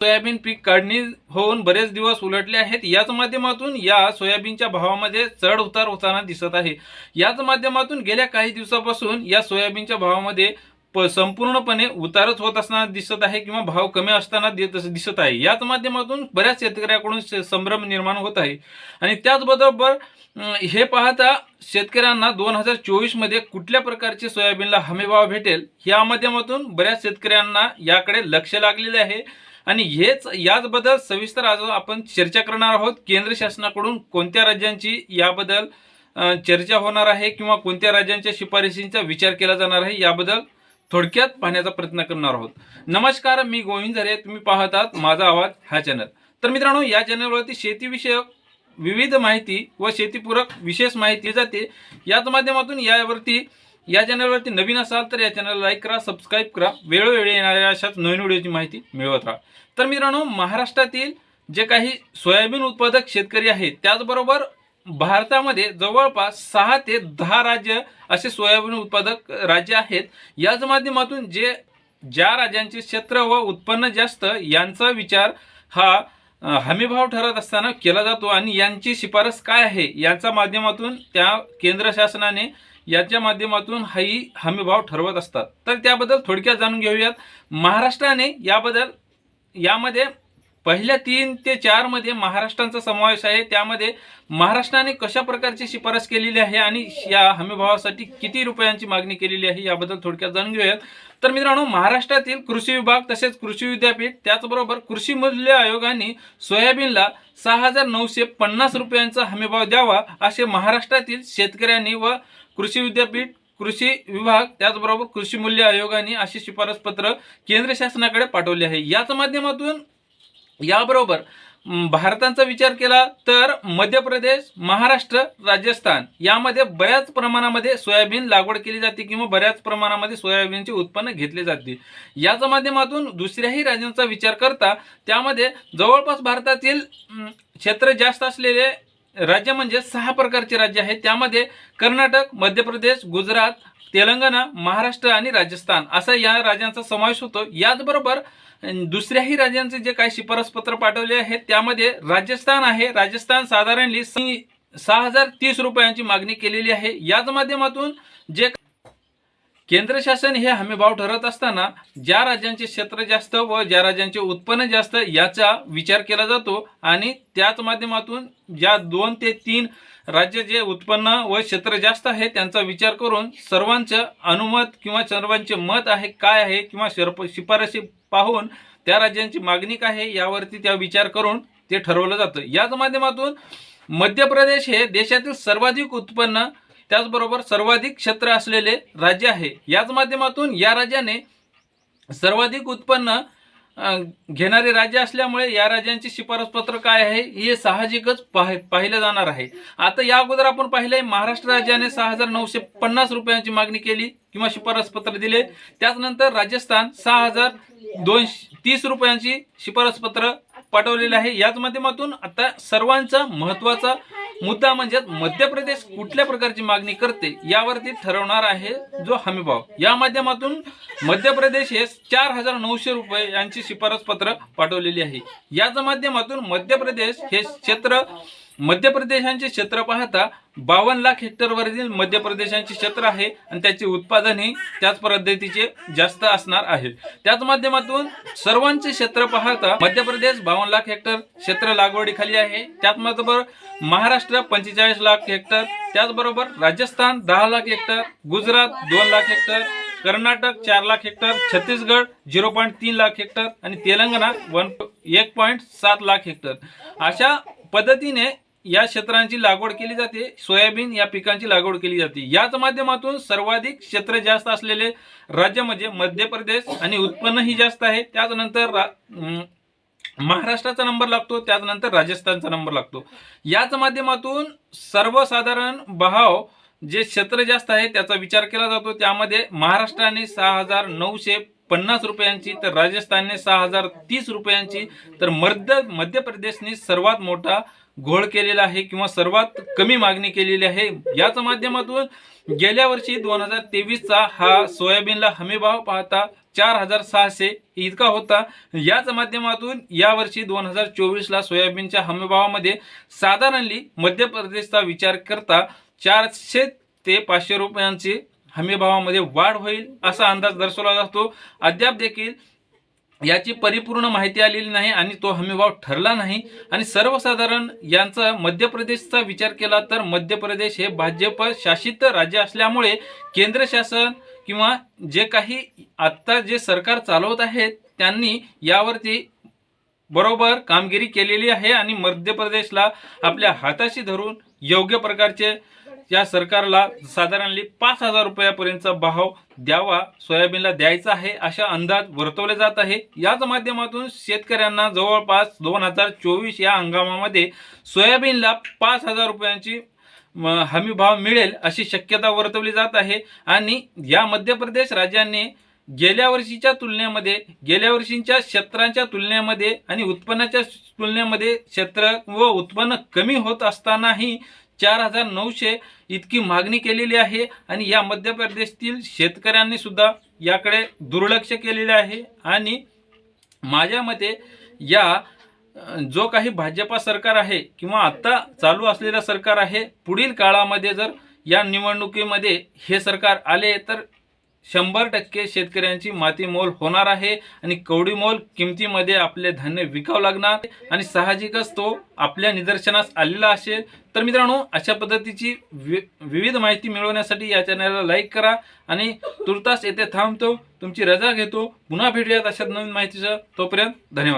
Soybean पीक काढणी होऊन बरेच दिवस उलटले आहेत. याच माध्यमातून या सोयाबीनच्या भावामध्ये चढ उतार होताना दिसत आहे. याच माध्यमातून गेल्या काही दिवसापासून या सोयाबीनच्या भावामध्ये प संपूर्णपणे उतारच होत असताना दिसत आहे किंवा भाव कमी असताना देत दिसत आहे. याच माध्यमातून बऱ्याच शेतकऱ्याकडून संभ्रम निर्माण होत आहे. आणि त्याचबरोबर हे पाहता शेतकऱ्यांना दोन हजार चोवीसमध्ये कुठल्या प्रकारचे सोयाबीनला हमीभाव भेटेल? या माध्यमातून बऱ्याच शेतकऱ्यांना याकडे लक्ष लागलेले आहे. आणि हेच याचबद्दल सविस्तर आज आपण चर्चा करणार आहोत. केंद्र शासनाकडून कोणत्या राज्यांची याबद्दल चर्चा होणार आहे किंवा कोणत्या राज्यांच्या शिफारशींचा विचार केला जाणार आहे याबद्दल थोडक्यात पाहण्याचा प्रयत्न करणार आहोत. नमस्कार मी गोविंद झरे तुम्ही पाहतात माझा आवाज हा चॅनल तर मित्रांनो या चॅनलवरती शेतीविषयक विविध माहिती व शेतीपूरक विशेष माहिती जाते. याच माध्यमातून यावरती या चॅनलवरती नवीन असाल तर या चॅनलला लाईक करा सबस्क्राईब करा. वेळोवेळी येणाऱ्या अशाच नवीन व्हिडिओची माहिती मिळवत राहा. तर मित्रांनो महाराष्ट्रातील जे काही सोयाबीन उत्पादक शेतकरी आहेत त्याचबरोबर भारतामध्ये जवळपास सहा ते दहा राज्य असे सोयाबीन उत्पादक राज्य आहेत. याच माध्यमातून जे ज्या राज्यांचे क्षेत्र व उत्पन्न जास्त यांचा विचार हा हमीभाव ठरत असताना केला जातो. आणि यांची शिफारस काय आहे यांच्या माध्यमातून त्या केंद्र शासनाने याच्या माध्यमातून हाही हमीभाव ठरवत असतात. तर त्याबद्दल थोडक्यात जाणून घेऊयात. महाराष्ट्राने याबद्दल यामध्ये पहिल्या तीन ते चारमध्ये महाराष्ट्रांचा समावेश आहे. त्यामध्ये महाराष्ट्राने कशा प्रकारची शिफारस केलेली आहे आणि या हमीभावासाठी किती रुपयांची मागणी केलेली आहे याबद्दल थोडक्यात जाणून घेऊयात. तर मित्रांनो महाराष्ट्रातील कृषी विभाग तसेच कृषी विद्यापीठ त्याचबरोबर कृषी मूल्य आयोगाने सोयाबीनला सहा हजार नऊशे पन्नास रुपयांचा हमीभाव द्यावा असे महाराष्ट्रातील शेतकऱ्यांनी व कृषी विद्यापीठ कृषी विभाग त्याचबरोबर कृषी मूल्य आयोगाने अशी शिफारस पत्र केंद्र शासनाकडे पाठवले आहे. याच माध्यमातून याबरोबर भारतांचा भारताचा विचार केला तर मध्य प्रदेश महाराष्ट्र राजस्थान यामध्ये बऱ्याच प्रमाणामध्ये सोयाबीन लागवड केली जाते किंवा बऱ्याच प्रमाणामध्ये सोयाबीनचे उत्पन्न घेतले जाते. याच्या माध्यमातून दुसऱ्याही राज्यांचा विचार करता त्यामध्ये जवळपास भारतातील क्षेत्र जास्त असलेले राज्य म्हणजे सहा प्रकारचे राज्य आहेत. त्यामध्ये कर्नाटक मध्य प्रदेश गुजरात तेलंगणा महाराष्ट्र आणि राजस्थान असा या राज्यांचा समावेश होतो. याचबरोबर दुसऱ्याही राज्यांचे जे काही शिफारस पत्र पाठवले आहेत त्यामध्ये राजस्थान आहे. राजस्थान साधारणली सहा हजार तीस रुपयांची मागणी केलेली आहे. याच माध्यमातून जे केंद्र शासन हे हमीभाव ठरत असताना ज्या राज्यांचे क्षेत्र जास्त व ज्या राज्यांचे उत्पन्न जास्त याचा विचार केला जातो आणि त्याच माध्यमातून ज्या दोन ते तीन राज्य जे उत्पन्न व क्षेत्र जास्त आहे त्यांचा विचार करून सर्वांचं अनुमत किंवा सर्वांचे मत आहे काय आहे किंवा शिरप शिफारशी पाहून त्या राज्यांची मागणी काय आहे यावरती त्या विचार करून ते ठरवलं जातं. याच माध्यमातून मध्य प्रदेश हे देशातील सर्वाधिक उत्पन्न त्याचबरोबर सर्वाधिक क्षेत्र असलेले राज्य आहे. याच माध्यमातून या राज्याने सर्वाधिक उत्पन्न घेणारे राज्य असल्यामुळे या राज्यांची शिफारस पत्र काय आहे हे साहजिकच पाह पाहिलं जाणार आहे. आता या अगोदर आपण पाहिलंय महाराष्ट्र राज्याने सहा हजार नऊशे पन्नास रुपयांची मागणी केली किंवा शिफारस पत्र दिले. त्याचनंतर राजस्थान सहा हजार दोनशे तीस रुपयांची शिफारस पत्र पाठवलेलं आहे. याच माध्यमातून आता सर्वांचा महत्त्वाचा मुद्दा म्हणजे मध्य प्रदेश कुठल्या प्रकारची मागणी करते यावरती ठरवणार आहे जो हमीभाव. या माध्यमातून मध्य प्रदेश हे चार हजार नऊशे रुपये यांची शिफारस पत्र पाठवलेली आहे. याच माध्यमातून मध्य प्रदेश हे क्षेत्र मध्य प्रदेशांचे क्षेत्र पाहता बावन्न लाख हेक्टरवरील मध्य प्रदेशांचे क्षेत्र आहे आणि त्याचे उत्पादनही त्याच पद्धतीचे जास्त असणार आहे. त्याच माध्यमातून सर्वांचे क्षेत्र पाहता मध्य प्रदेश बावन्न लाख हेक्टर क्षेत्र लागवडीखाली आहे. त्याचबरोबर महाराष्ट्र पंचेचाळीस लाख हेक्टर त्याचबरोबर राजस्थान दहा लाख हेक्टर गुजरात दोन लाख हेक्टर कर्नाटक चार lakh hectare Chhattisgarh zero point तीन लाख हेक्टर आणि तेलंगणा वन एक पॉईंट सात लाख हेक्टर. अशा पद्धतीने या क्षेत्रांची लागवड केली जाते. सोयाबीन या पिकांची लागवड केली जाते. याच माध्यमातून सर्वाधिक क्षेत्र जास्त असलेले राज्य म्हणजे मध्य प्रदेश आणि उत्पन्नही जास्त आहे. त्याचनंतर रा- महाराष्ट्राचा नंबर लागतो. त्याचनंतर राजस्थानचा नंबर लागतो. याच माध्यमातून सर्वसाधारण भाव जे क्षेत्र जास्त आहे त्याचा विचार केला जातो. त्यामध्ये महाराष्ट्राने सहा हजार नऊशे पन्नास रुपयांची तर राजस्थानने सहा हजार तीस रुपयांची तर मध्य मध्य प्रदेशने सर्वात मोठा घोळ केलेला आहे किंवा सर्वात कमी मागणी केलेली आहे याच माध्यमातून गेल्या वर्षी दोन हजार तेवीसचा हा सोयाबीनला हमीभाव पाहता चार हजार सहाशे इतका होता. याच माध्यमातून यावर्षी दोन हजार चोवीसला सोयाबीनच्या हमीभावामध्ये साधारणली मध्य प्रदेशचा विचार करता चारशे ते पाचशे रुपयांची हमीभावामध्ये वाढ होईल असा अंदाज दर्शवला जातो. अद्याप देखील याची परिपूर्ण माहिती आलेली नाही आणि तो हमीभाव ठरला नाही. आणि सर्वसाधारण यांचा मध्य प्रदेशचा विचार केला तर मध्य प्रदेश हे भाजप शासित राज्य असल्यामुळे केंद्र शासन किंवा जे काही आत्ता जे सरकार चालवत आहेत त्यांनी यावरती बरोबर कामगिरी केलेली आहे आणि मध्य प्रदेशला आपल्या हाताशी धरून योग्य प्रकारचे या सरकारला साधारणली पाच हजार रुपयापर्यंतचा भाव द्यावा सोयाबीनला द्यायचा आहे अशा अंदाज वर्तवले जात आहे. याच माध्यमातून शेतकऱ्यांना जवळपास दोन हजार चोवीस या हंगामामध्ये सोयाबीनला पाच हजार रुपयांची म, हमी भाव मिळेल अशी शक्यता वर्तवली जात आहे. आणि या मध्य प्रदेश राज्याने गेल्या वर्षीच्या तुलनेमध्ये गेल्या वर्षीच्या क्षेत्रांच्या तुलनेमध्ये आणि उत्पन्नाच्या तुलनेमध्ये क्षेत्र व उत्पन्न कमी होत असतानाही चार हजार नऊशे इतकी मागणी केलेली आहे आणि या मध्य प्रदेशातील शेतकऱ्यांनी सुद्धा याकडे दुर्लक्ष केलेले आहे. आणि माझ्या मते या जो काही भाजपा सरकार आहे किंवा आत्ता चालू असलेलं सरकार आहे पुढील काळामध्ये जर या निवडणुकीमध्ये हे सरकार आले तर शंभर टक्के शेतकऱ्यांची मातीमोल होणार आहे आणि कवडीमोल किमतीमध्ये आपले धान्य विकावं लागणार आणि साहजिकच तो आपल्या निदर्शनास आलेला असेल. तर मित्रांनो अशा पद्धतीची वि विविध माहिती मिळवण्यासाठी या चॅनलला लाईक करा आणि तुर्तास येथे थांबतो. तुमची रजा घेतो. पुन्हा भेटूयात अशा नवीन माहितीचं तोपर्यंत धन्यवाद.